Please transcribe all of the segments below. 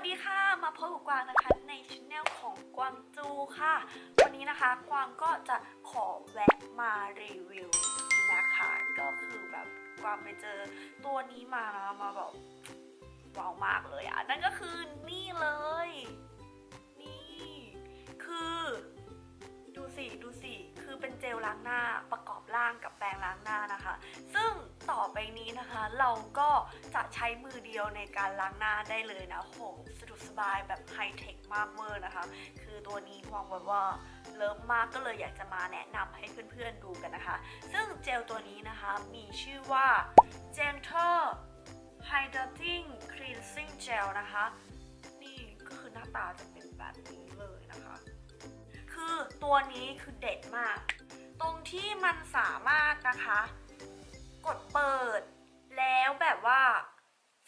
สดีค่ะ มาพบกับกวางนะคะในช anel ของกวางจูค่ะ วันนี้นะคะกวางก็จะขอแวะมารีวิวนะคะ ก็คือแบบกวางไปเจอตัวนี้มานะมาแบบว้าวมากเลยอะ นั่นก็คือนี่เลย นี่ คือ ดูสิ ดูสิ คือเป็นเจลล้างหน้าประกอบร่างกับแปรงล้างหน้านะคะ ซึ่งต่อไปนี้นะคะ เราก็ จะใช้มือเดียวในการล้างหน้าได้เลยนะโหสะดวกสบายแบบไฮเทคมากเวอร์นะคะ คือตัวนี้วางแบบว่าเลิฟมากก็เลยอยากจะมาแนะนำให้เพื่อนๆดูกันนะคะ ซึ่งเจลตัวนี้นะคะมีชื่อว่า Gentle Hydrating Cleansing Gel นะคะ นี่ก็คือหน้าตาจะเป็นแบบนี้เลยนะคะ คือตัวนี้คือเด็ดมาก ตรงที่มันสามารถนะคะ กดเปิด แล้วแบบว่า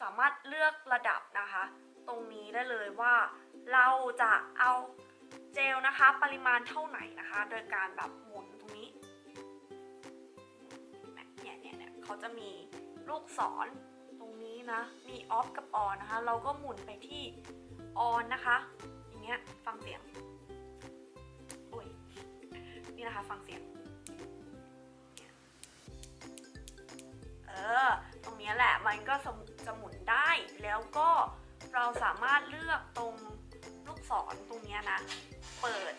สามารถเลือกระดับนะคะ ตรงนี้ได้เลยว่าเราจะเอาเจลนะคะ ปริมาณเท่าไหร่นะคะ โดยการแบบหมุนตรงนี้เนี่ยเนี่ยเนี่ยเขาจะมีลูกศรตรงนี้นะ มีออฟกับออนนะคะ เราก็หมุนไปที่ออนนะคะ อย่างเงี้ยฟังเสียงโอ้ยนี่นะคะ ฟังเสียง มันก็จะหมุนได้ แล้วก็เราสามารถเลือกตรงลูกศรตรงนี้นะ เปิด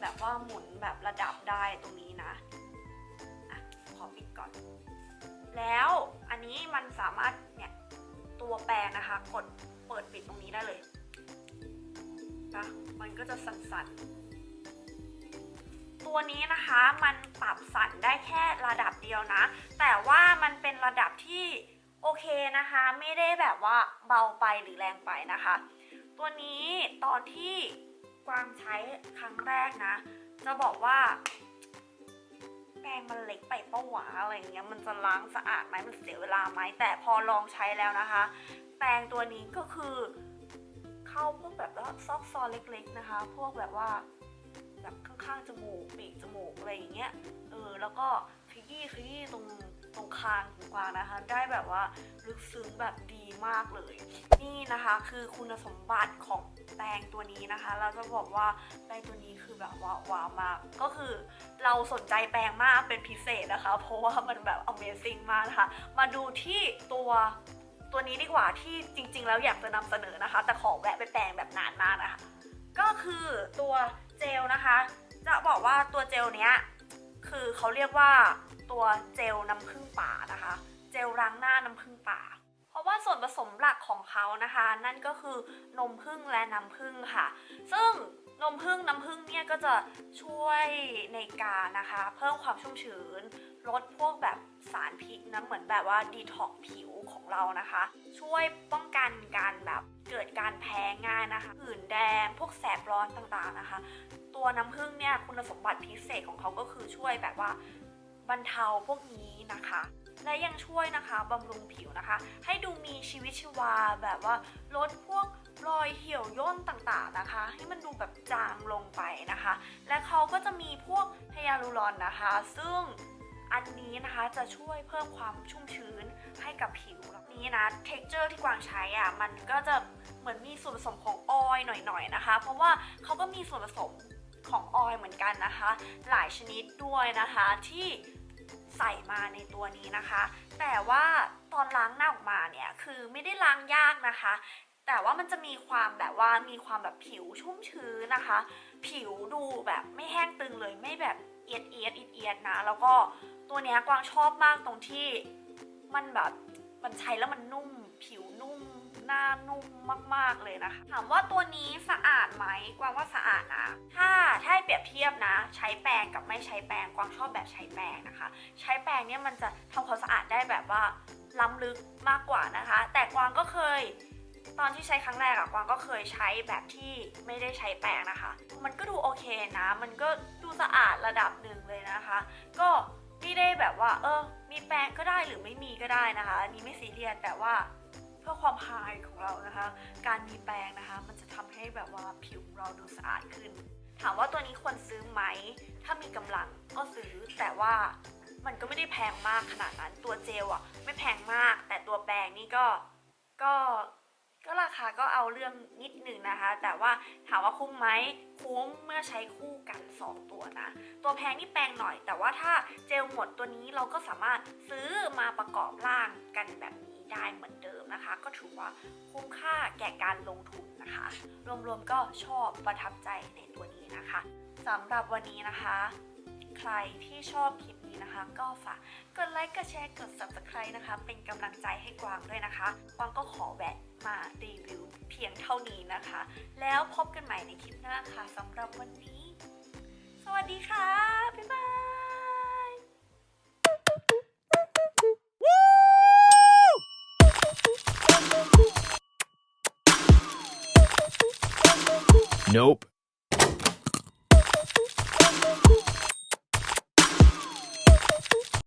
แบบว่าหมุนแบบระดับได้ตรงนี้นะอะขอปิดก่อน แล้วอันนี้มันสามารถเนี่ยตัวแปรนะคะ กดเปิดปิดตรงนี้ได้เลยนะมันก็จะสั่นๆ ตัวนี้นะคะมันปรับสั่นได้แค่ระดับเดียวนะ แต่ว่ามันเป็นระดับที่โอเคนะคะ ไม่ได้แบบว่าเบาไปหรือแรงไปนะคะ ตัวนี้ตอนที่กวางใช้ครั้งแรกนะ จะบอกว่าแปรงมันเล็กไปปะวะอะไรอย่างเงี้ยมันจะล้างสะอาดไหมมันเสียเวลาไหมแต่พอลองใช้แล้วนะคะ แปรงตัวนี้ก็คือเข้าพวกแบบว่าซอกซอนเล็กๆนะคะ พวกแบบว่า แบบข้างๆจมูกปีกจมูกอะไรอย่างเงี้ยเออแล้วก็ขยี้ขยี้ตรงตรงคางของกวางนะคะ ได้แบบว่าลึกซึ้งแบบดีมากเลย นี่นะคะคือคุณสมบัติของแปรงตัวนี้นะคะ เราจะบอกว่าแปรงตัวนี้คือแบบว่าว้าวมาก ก็คือเราสนใจแปรงมากเป็นพิเศษนะคะ เพราะว่ามันแบบ Amazing มากนะคะ มาดูที่ตัวตัวนี้ดีกว่าที่จริง ๆ แล้วอยากจะนำเสนอนะคะ แต่ขอแวะไปแปรงแบบนานมากนะคะ ก็คือตัว เจลนะคะ จะบอกว่าตัวเจลเนี้ยคือเขาเรียกว่าตัวเจลน้ำผึ้งป่านะคะ เจลล้างหน้าน้ำผึ้งป่า เพราะว่าส่วนผสมหลักของเขานะคะ นั่นก็คือนมผึ้งและน้ำผึ้งค่ะ ซึ่ง นมผึ้งน้ำผึ้งเนี่ยก็จะช่วยในการนะคะ เพิ่มความชุ่มชื้น ลดพวกแบบสารพิษนะเหมือนแบบว่าดีท็อกผิวของเรานะคะ ช่วยป้องกันการแบบเกิดการแพ้ง่ายนะคะผื่นแดงพวกแสบร้อนต่างๆนะคะ ตัวน้ำผึ้งเนี่ยคุณสมบัติพิเศษของเขาก็คือช่วยแบบว่าบรรเทาพวกนี้นะคะ และยังช่วยนะคะบำรุงผิวนะคะ ให้ดูมีชีวิตชีวาแบบว่าลดพวกรอยเหี่ยวย่นต่างๆนะคะ ให้มันดูแบบจางลงไปนะคะ และเขาก็จะมีพวกไฮยาลูรอนนะคะ ซึ่งอันนี้นะคะจะช่วยเพิ่มความชุ่มชื้นให้กับผิวนี้นะเท็กเจอร์ที่กวางใช้อะมันก็จะเหมือนมีส่วนผสมของออยล์หน่อยๆนะคะ เพราะว่าเขาก็มีส่วนผสมของออยล์เหมือนกันนะคะ หลายชนิดด้วยนะคะที่ ใส่มาในตัวนี้นะคะ แต่ว่าตอนล้างหน้าออกมาเนี่ยคือไม่ได้ล้างยากนะคะ แต่ว่ามันจะมีความแบบว่ามีความแบบผิวชุ่มชื้นนะคะ ผิวดูแบบไม่แห้งตึงเลยไม่แบบเอียดเอียดเอียดเอียดนะ แล้วก็ตัวเนี้ยกวางชอบมากตรงที่มันแบบมันใช้แล้วมันนุ่มผิว นุ่มมาก ๆ เลยนะคะ ถามว่าตัวนี้สะอาดไหมกวางว่าสะอาดนะ ถ้าถ้าให้เปรียบเทียบนะ ใช้แปรงกับไม่ใช้แปรงกวางชอบแบบใช้แปรงนะคะ ใช้แปรงเนี่ยมันจะทำความสะอาดได้แบบว่าล้ำลึกมากกว่านะคะ แต่กวางก็เคย ตอนที่ใช้ครั้งแรกอะกวางก็เคยใช้แบบที่ไม่ได้ใช้แปรงนะคะ มันก็ดูโอเคนะ มันก็ดูสะอาดระดับหนึ่งเลยนะคะ ก็ไม่ได้แบบว่า เออ มีแปรงก็ได้หรือไม่มีก็ได้นะคะอันนี้ไม่ซีเรียสแต่ว่า เพื่อความไฮของเรานะคะ การมีแปรงนะคะ มันจะทำให้แบบว่าผิวเราดูสะอาดขึ้น ถามว่าตัวนี้ควรซื้อไหม ถ้ามีกำลังก็ซื้อ แต่ว่ามันก็ไม่ได้แพงมากขนาดนั้น ตัวเจลอะไม่แพงมาก แต่ตัวแปรงนี่ก็ก็ ก็ราคาก็เอาเรื่องนิดหนึ่งนะคะ แต่ว่าถามว่าคุ้มไหมคุ้มเมื่อใช้คู่กัน 2 ตัวนะ ตัวแพงนี่แพงหน่อย แต่ว่าถ้าเจลหมดตัวนี้เราก็สามารถซื้อมาประกอบร่างกันแบบนี้ ได้เหมือนเดิมนะคะ ก็ถือว่าคุ้มค่าแก่การลงทุนนะคะ รวมๆก็ชอบประทับใจในตัวนี้นะคะสำหรับวันนี้นะคะ ใครที่ชอบคลิปนี้นะคะ ก็ฝากกดไลค์กดแชร์กด subscribe นะคะ เป็นกำลังใจให้กวางด้วยนะคะกวางก็ขอแวะมารีวิวเพียงเท่านี้นะคะ แล้วพบกันใหม่ในคลิปหน้าค่ะสำหรับวันนี้ สวัสดีค่ะ บ๊ายบาย Nope.